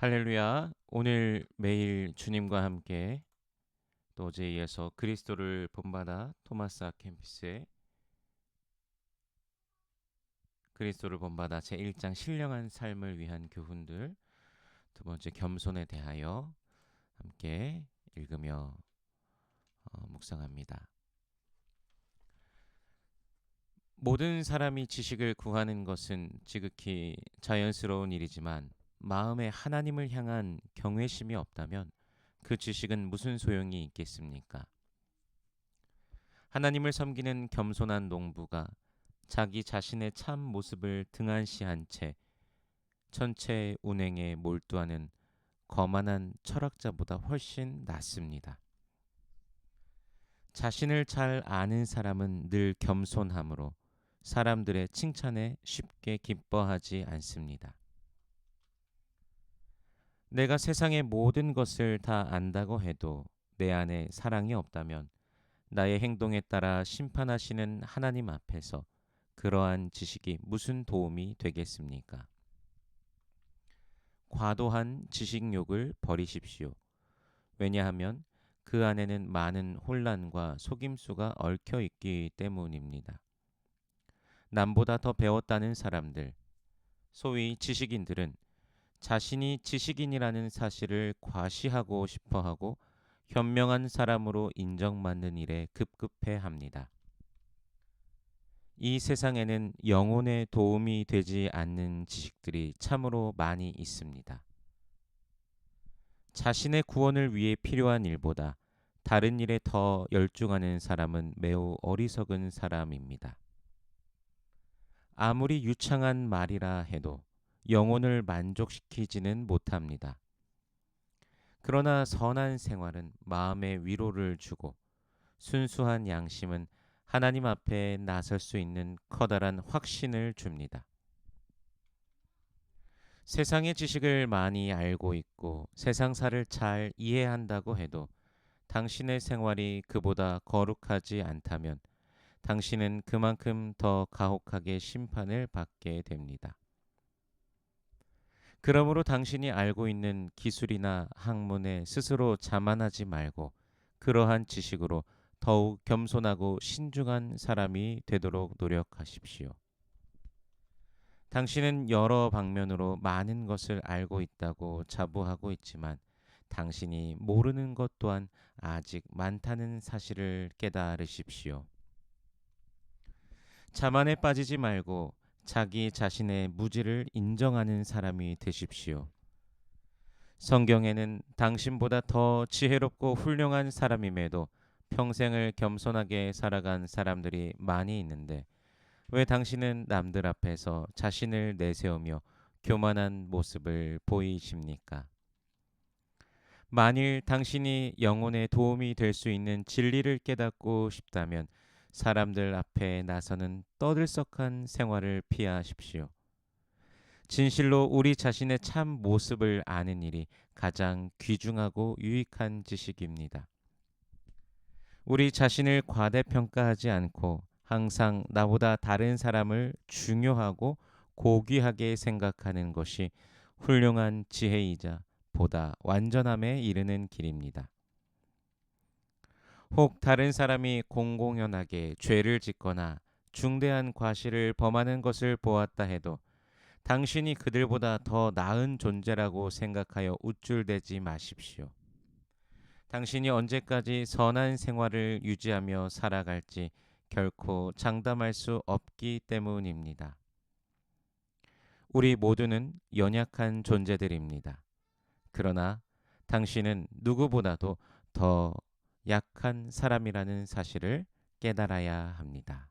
할렐루야. 오늘 매일 주님과 함께 또 어제에 이어서 그리스도를 본받아 토마스 아캠피스의 그리스도를 본받아 제1장 신령한 삶을 위한 교훈들 두 번째 겸손에 대하여 함께 읽으며 어, 묵상합니다. 모든 사람이 지식을 구하는 것은 지극히 자연스러운 일이지만 마음에 하나님을 향한 경외심이 없다면 그 지식은 무슨 소용이 있겠습니까? 하나님을 섬기는 겸손한 농부가 자기 자신의 참 모습을 등한시한 채 전체 운행에 몰두하는 거만한 철학자보다 훨씬 낫습니다. 자신을 잘 아는 사람은 늘 겸손함으로 사람들의 칭찬에 쉽게 기뻐하지 않습니다. 내가 세상의 모든 것을 다 안다고 해도 내 안에 사랑이 없다면 나의 행동에 따라 심판하시는 하나님 앞에서 그러한 지식이 무슨 도움이 되겠습니까? 과도한 지식욕을 버리십시오. 왜냐하면 그 안에는 많은 혼란과 속임수가 얽혀 있기 때문입니다. 남보다 더 배웠다는 사람들, 소위 지식인들은 자신이 지식인이라는 사실을 과시하고 싶어 하고 현명한 사람으로 인정받는 일에 급급해 합니다. 이 세상에는 영혼에 도움이 되지 않는 지식들이 참으로 많이 있습니다. 자신의 구원을 위해 필요한 일보다 다른 일에 더 열중하는 사람은 매우 어리석은 사람입니다. 아무리 유창한 말이라 해도 영혼을 만족시키지는 못합니다. 그러나 선한 생활은 마음의 위로를 주고 순수한 양심은 하나님 앞에 나설 수 있는 커다란 확신을 줍니다. 세상의 지식을 많이 알고 있고 세상사를 잘 이해한다고 해도 당신의 생활이 그보다 거룩하지 않다면 당신은 그만큼 더 가혹하게 심판을 받게 됩니다. 그러므로 당신이 알고 있는 기술이나 학문에 스스로 자만하지 말고 그러한 지식으로 더욱 겸손하고 신중한 사람이 되도록 노력하십시오. 당신은 여러 방면으로 많은 것을 알고 있다고 자부하고 있지만 당신이 모르는 것 또한 아직 많다는 사실을 깨달으십시오. 자만에 빠지지 말고 자기 자신의 무지를 인정하는 사람이 되십시오. 성경에는 당신보다 더 지혜롭고 훌륭한 사람임에도 평생을 겸손하게 살아간 사람들이 많이 있는데 왜 당신은 남들 앞에서 자신을 내세우며 교만한 모습을 보이십니까? 만일 당신이 영혼에 도움이 될 수 있는 진리를 깨닫고 싶다면 사람들 앞에 나서는 떠들썩한 생활을 피하십시오. 진실로 우리 자신의 참 모습을 아는 일이 가장 귀중하고 유익한 지식입니다. 우리 자신을 과대평가하지 않고 항상 나보다 다른 사람을 중요하고 고귀하게 생각하는 것이 훌륭한 지혜이자 보다 완전함에 이르는 길입니다. 혹 다른 사람이 공공연하게 죄를 짓거나 중대한 과실을 범하는 것을 보았다 해도 당신이 그들보다 더 나은 존재라고 생각하여 우쭐대지 마십시오. 당신이 언제까지 선한 생활을 유지하며 살아갈지 결코 장담할 수 없기 때문입니다. 우리 모두는 연약한 존재들입니다. 그러나 당신은 누구보다도 더 약한 사람이라는 사실을 깨달아야 합니다.